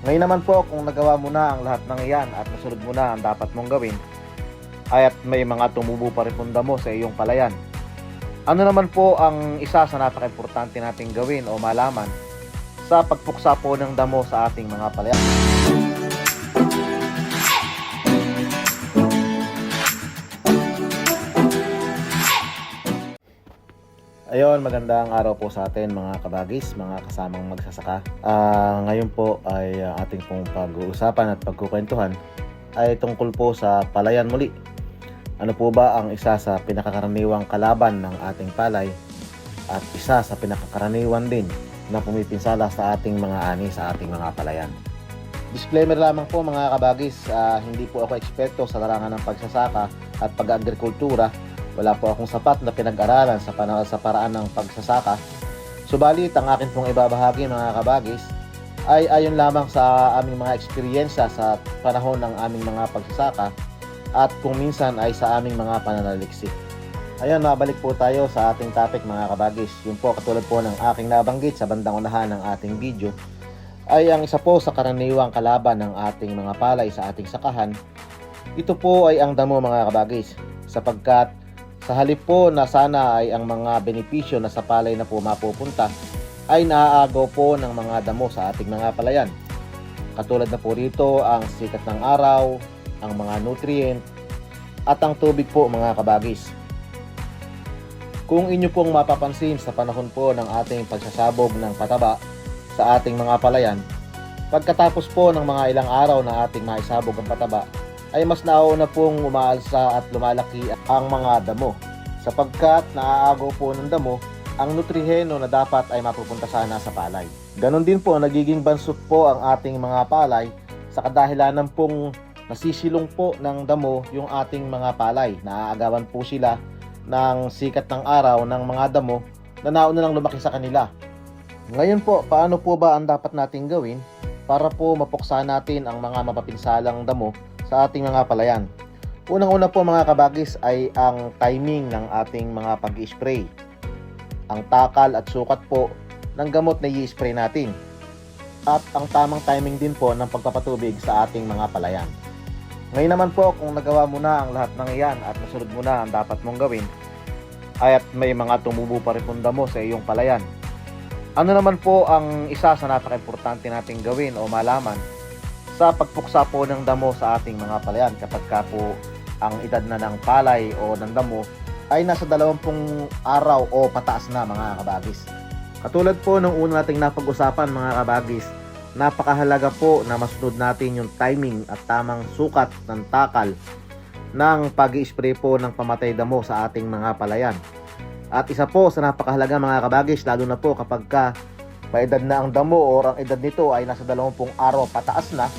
Ngayon naman po kung nagawa mo na ang lahat ng iyan at nasunod mo na ang dapat mong gawin, ay at may mga tumubo pa rin pong damo sa iyong palayan. Ano naman po ang isa sa napaka-importante nating gawin o malaman sa pagpuksa po ng damo sa ating mga palayan? Ayun, magandang araw po sa atin mga kabagis, mga kasamang magsasaka. Ah, ngayon po ay ah, ating pong pag-uusapan at pagkukwentuhan ay tungkol po sa palayan muli. Ano po ba ang isa sa pinakakaraniwang kalaban ng ating palay at isa sa pinakakaraniwan din na pumipinsala sa ating mga ani sa ating mga palayan. Disclaimer lamang po mga kabagis, ah, hindi po ako eksperto sa larangan ng pagsasaka at pag-agrikultura wala po akong sapat na pinag-aralan sa, pana- sa paraan ng pagsasaka. Subalit, ang akin pong ibabahagi mga kabagis ay ayon lamang sa aming mga eksperyensya sa panahon ng aming mga pagsasaka at kung minsan ay sa aming mga pananaliksik. Ayun, mabalik po tayo sa ating topic mga kabagis. Yung po katulad po ng aking nabanggit sa bandang unahan ng ating video ay ang isa po sa karaniwang kalaban ng ating mga palay sa ating sakahan. Ito po ay ang damo mga kabagis sapagkat sa halip po na sana ay ang mga benepisyo na sa palay na po mapupunta ay naaagaw po ng mga damo sa ating mga palayan. Katulad na po rito ang sikat ng araw, ang mga nutrient, at ang tubig po mga kabagis. Kung inyo pong mapapansin sa panahon po ng ating pagsasabog ng pataba sa ating mga palayan, pagkatapos po ng mga ilang araw na ating maisabog ang pataba, ay mas nauna pong umaalsa at lumalaki ang mga damo sapagkat naaagaw po ng damo ang nutriheno na dapat ay mapupunta sana sa palay. Ganon din po, nagiging bansot po ang ating mga palay sa kadahilanan pong nasisilong po ng damo yung ating mga palay. Naaagawan po sila ng sikat ng araw ng mga damo na nauna nang lumaki sa kanila. Ngayon po, paano po ba ang dapat nating gawin para po mapuksa natin ang mga mapapinsalang damo sa ating mga palayan. Unang-una po mga kabagis ay ang timing ng ating mga pag-spray. Ang takal at sukat po ng gamot na i-spray natin. At ang tamang timing din po ng pagpapatubig sa ating mga palayan. Ngayon naman po kung nagawa mo na ang lahat ng iyan at nasunod mo na ang dapat mong gawin, ay at may mga tumubo pa rin pong damo sa iyong palayan. Ano naman po ang isa sa napaka-importante nating gawin o malaman sa pagpuksa po ng damo sa ating mga palayan kapag ka po ang edad na ng palay o ng damo ay nasa 20 araw o pataas na mga kabagis. Katulad po ng una nating napag-usapan mga kabagis, napakahalaga po na masunod natin yung timing at tamang sukat ng takal ng pag spray po ng pamatay damo sa ating mga palayan. At isa po sa napakahalaga mga kabagis, lalo na po kapag ka maedad na ang damo o ang edad nito ay nasa 20 araw pataas na,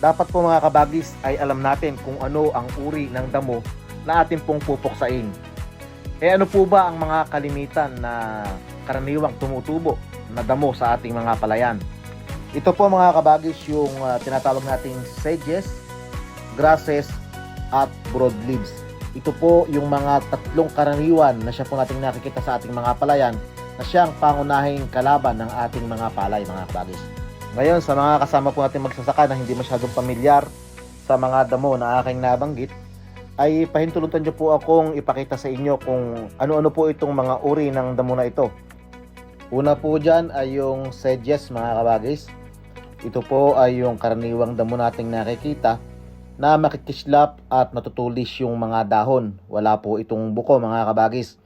dapat po mga kabagis ay alam natin kung ano ang uri ng damo na ating pong pupuksain. Eh ano po ba ang mga kalimitan na karaniwang tumutubo na damo sa ating mga palayan? Ito po mga kabagis yung ah, tinatawag nating sedges, grasses, at broadleaves. Ito po yung mga tatlong karaniwan na siya po nating nakikita sa ating mga palayan na siyang pangunahing kalaban ng ating mga palay mga kabagis. Ngayon sa mga kasama po natin magsasaka na hindi masyadong pamilyar sa mga damo na aking nabanggit, ay pahintulutan niyo po akong ipakita sa inyo kung ano-ano po itong mga uri ng damo na ito. Una po dyan ay yung sedges mga kabagis. Ito po ay yung karaniwang damo nating nakikita na makikislap at natutulis yung mga dahon. Wala po itong buko mga kabagis.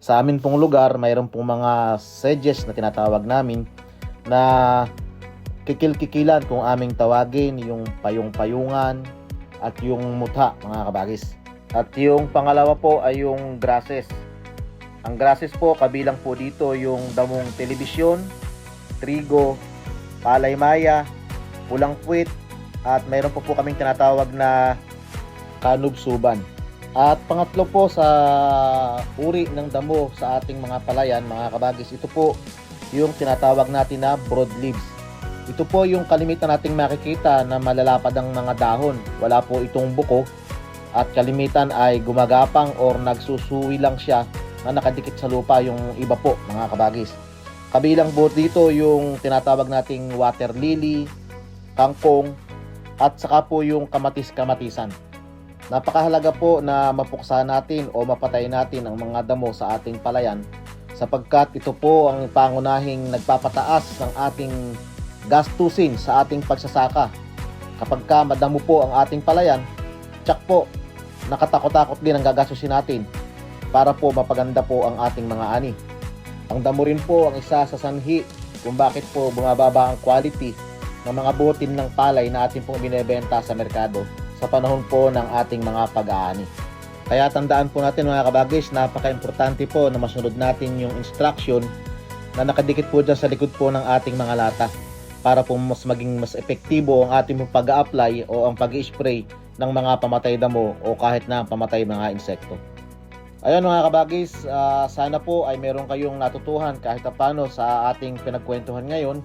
Sa amin pong lugar, mayroon pong mga sedges na tinatawag namin na kikil-kikilan kung aming tawagin, yung payong-payungan at yung mutha mga kabagis. At yung pangalawa po ay yung grasses. Ang grasses po, kabilang po dito yung damong telebisyon, trigo, palay maya, pulang puwit, at mayroon po po kaming tinatawag na kanub suban. At pangatlo po sa uri ng damo sa ating mga palayan, mga kabagis, ito po yung tinatawag natin na broadleaves. Ito po yung kalimitan nating makikita na malalapad ang mga dahon. Wala po itong buko at kalimitan ay gumagapang or nagsusuwi lang siya na nakadikit sa lupa yung iba po mga kabagis. Kabilang po dito yung tinatawag nating water lily, kangkong, at saka po yung kamatis-kamatisan. Napakahalaga po na mapuksa natin o mapatay natin ang mga damo sa ating palayan sapagkat ito po ang pangunahing nagpapataas ng ating gastusin sa ating pagsasaka. Kapag ka madamo po ang ating palayan, tsak po, nakatakot-takot din ang gagastusin natin para po mapaganda po ang ating mga ani. Ang damo rin po ang isa sa sanhi kung bakit po bumababa ang quality ng mga butin ng palay na ating pong binebenta sa merkado sa panahon po ng ating mga pag-aani. Kaya tandaan po natin mga kabagis, napaka-importante po na masunod natin yung instruction na nakadikit po dyan sa likod po ng ating mga lata para po mas maging mas epektibo ang ating pong pag-a-apply o ang pag spray ng mga pamatay damo o kahit na pamatay mga insekto. Ayun mga kabagis, ah, sana po ay meron kayong natutuhan kahit paano sa ating pinagkwentuhan ngayon.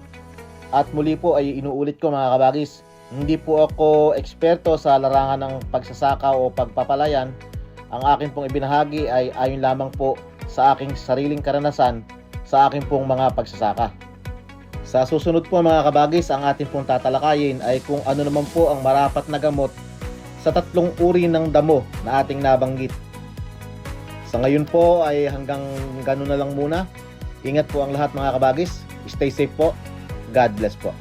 At muli po ay inuulit ko mga kabagis, hindi po ako eksperto sa larangan ng pagsasaka o pagpapalayan. Ang akin pong ibinahagi ay ayon lamang po sa aking sariling karanasan sa aking pong mga pagsasaka. Sa susunod po mga kabagis, ang ating pong tatalakayin ay kung ano naman po ang marapat na gamot sa tatlong uri ng damo na ating nabanggit. Sa ngayon po ay hanggang ganun na lang muna. Ingat po ang lahat mga kabagis. Stay safe po. God bless po.